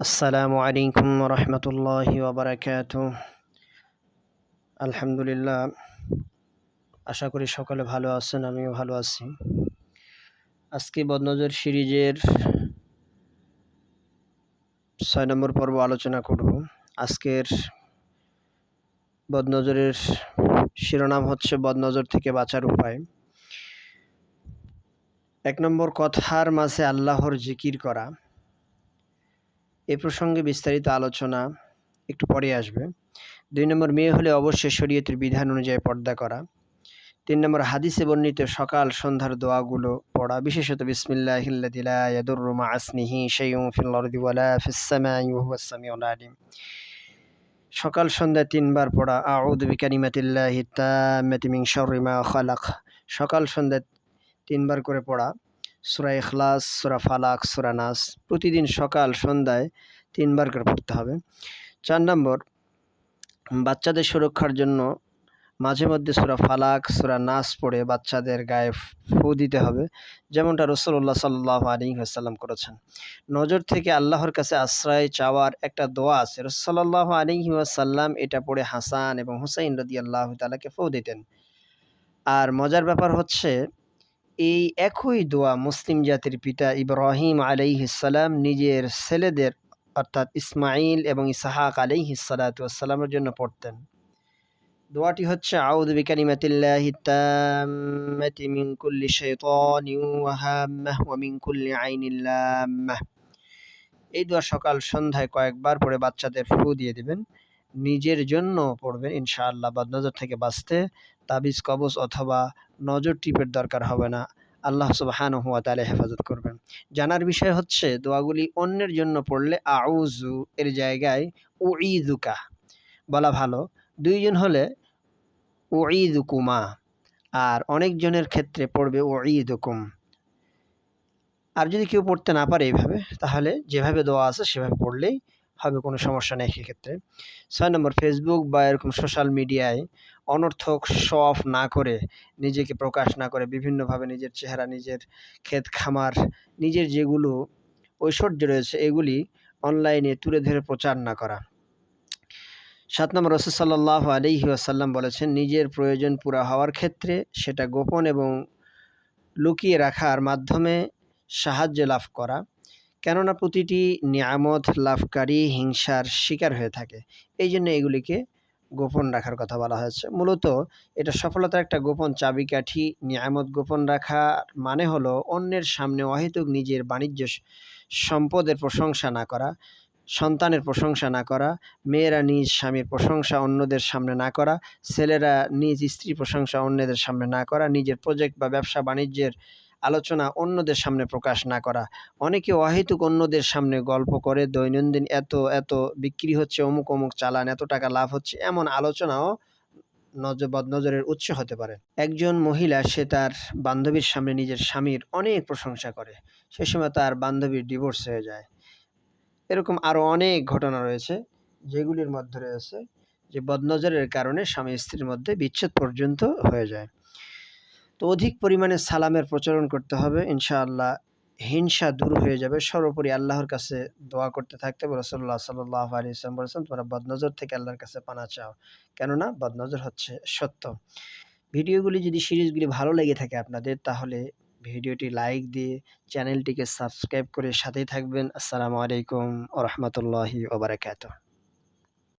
আসসালামু আলাইকুম রহমতুল্লাহি ওবরাকাত আলহামদুলিল্লাহ, আশা করি সকলে ভালো আছেন, আমিও ভালো আছি। আজকে বদনজর সিরিজের ছয় নম্বর পর্ব আলোচনা করব। আজকের বদনজরের শিরোনাম হচ্ছে বদনজর থেকে বাঁচার উপায়। এক নম্বর, কথার মাঝে আল্লাহর জিকির করা। এ প্রসঙ্গে বিস্তারিত আলোচনা একটু পরে আসবে। দুই নম্বর, মেয়ে হলে অবশ্যই শরীয়তের বিধান অনুযায়ী পর্দা করা। তিন নম্বর, হাদিসে বর্ণিত সকাল সন্ধ্যার দোয়াগুলো পড়া। বিশেষত বিসমিল্লাহিল্লাদিলাদুরমা সকাল সন্ধ্যা তিনবার পড়া। আউদ সকাল সন্ধ্যা তিনবার করে পড়া। সুরা ইখলাস, সুরা ফালাক, সুরা নাস। প্রতিদিন সকাল, সন্ধ্যায় তিনবার করে পড়তে হবে। চার নম্বর, বাচ্চাদের সুরক্ষার জন্য মাঝে মধ্যে সুরা ফালাক, সুরা নাস পড়ে বাচ্চাদের গায়ে ফু দিতে হবে, যেমনটা রসল্লাহ সাল্লাহ আলী আসাল্লাম করেছেন। নজর থেকে আল্লাহর কাছে আশ্রয় চাওয়ার একটা দোয়া আছে। রসল্লাহ আলী আসাল্লাম এটা পড়ে হাসান এবং হুসাইন রদি আল্লাহ তালাকে ফু দিতেন। আর মজার ব্যাপার হচ্ছে এই একই দোয়া মুসলিম জাতির পিতা ইব্রাহিম আলাইহিসাল্লাম নিজের ছেলেদের, অর্থাৎ ইসমাইল এবং ইসাহাক আলাইহিসালাতামের জন্য পড়তেন। দোয়াটি হচ্ছে আউদ বিকালিমাতিল্লাহি তাম্মাতি মিন কুল্লি এই দোয়া সকাল সন্ধ্যায় কয়েকবার পড়ে বাচ্চাদের ফু দিয়ে দিবেন। নিজের জন্য পড়বেন ইনশাআল্লাহ। বা নজর থেকে বাঁচতে তাবিজ, কবজ অথবা নজর টিপের দরকার হবে না। আল্লাহ সুবাহান হুয়া তালে হেফাজত করবেন। জানার বিষয় হচ্ছে, দোয়াগুলি অন্যের জন্য পড়লে আউজু এর জায়গায় উঈদুকা বলা ভালো। দুইজন হলে উঈদুকুমা আর অনেকজনের ক্ষেত্রে পড়বে উঈদুকুম আর যদি কেউ পড়তে না পারে এইভাবে তাহলে যেভাবে দোয়া আছে সেভাবে পড়লেই হবে, কোনো সমস্যা নেই সেক্ষেত্রে। ছয় নম্বর ফেসবুক বা এরকম সোশ্যাল মিডিয়ায় অনর্থক শো অফ না করে নিজেকে প্রকাশ না করে, বিভিন্নভাবে নিজের চেহারা, নিজের ক্ষেত খামার, নিজের যেগুলো ঐশ্বর্য রয়েছে, এগুলি অনলাইনে তুলে ধরে প্রচার না করা। সাত নম্বর, রসুল সাল্লাহ আলিহি আসাল্লাম বলেছেন, নিজের প্রয়োজন পুরা হওয়ার ক্ষেত্রে সেটা গোপন এবং লুকিয়ে রাখার মাধ্যমে সাহায্য লাভ করা। কেননা প্রতিটি নিয়ামত, লাভকারী হিংসার শিকার হয়ে থাকে। এই জন্য এগুলিকে গোপন রাখার কথা বলা হয়েছে। মূলত এটা সফলতার একটা গোপন চাবিকাঠি, নিয়ামত গোপন রাখা মানে হলো অন্যের সামনে অহেতুক নিজের বাণিজ্য সম্পদের প্রশংসা না করা, সন্তানের প্রশংসা না করা, মেয়েরা নিজ স্বামীর প্রশংসা অন্যদের সামনে না করা, ছেলেরা নিজ স্ত্রী প্রশংসা অন্যদের সামনে না করা, নিজের প্রজেক্ট বা ব্যবসা বাণিজ্যের আলোচনা অন্যদের সামনে প্রকাশ না করা। অনেকে অহেতুক অন্যদের সামনে গল্প করে, দৈনন্দিন এত এত বিক্রি হচ্ছে, অমুক অমুক চালান, এত টাকা লাভ হচ্ছে, এমন আলোচনাও নজর নজরের উৎস হতে পারে। একজন মহিলা, সে তার বান্ধবীর সামনে নিজের স্বামীর অনেক প্রশংসা করে। সে সময় তার বান্ধবীর ডিভোর্স হয়ে যায়। এরকম আরও অনেক ঘটনা রয়েছে, যেগুলির মধ্যে রয়েছে, যে বদনজরের কারণে স্বামী স্ত্রীর মধ্যে বিচ্ছেদ পর্যন্ত হয়ে যায়। তো অধিক পরিমাণে সালামের প্রচলন করতে হবে, ইনশাআল্লাহ। হিংসা দূর হয়ে যাবে। সর্বোপরি আল্লাহর কাছে দোয়া করতে থাকতে হবে। রসল্লাহ সাল্লাহ আলী ইসলাম বলেছেন, তোমরা বদনজর থেকে আল্লাহর কাছে পানা চাও। কেননা বদনজর হচ্ছে সত্য। ভিডিওগুলি যদি সিরিজগুলি ভালো লেগে থাকে আপনাদের, তাহলে ভিডিওটি লাইক দিয়ে চ্যানেলটিকে সাবস্ক্রাইব করে সাথেই থাকবেন। আসসালামু আলাইকুম ও রহমতুল্লাহি ওবরাকাত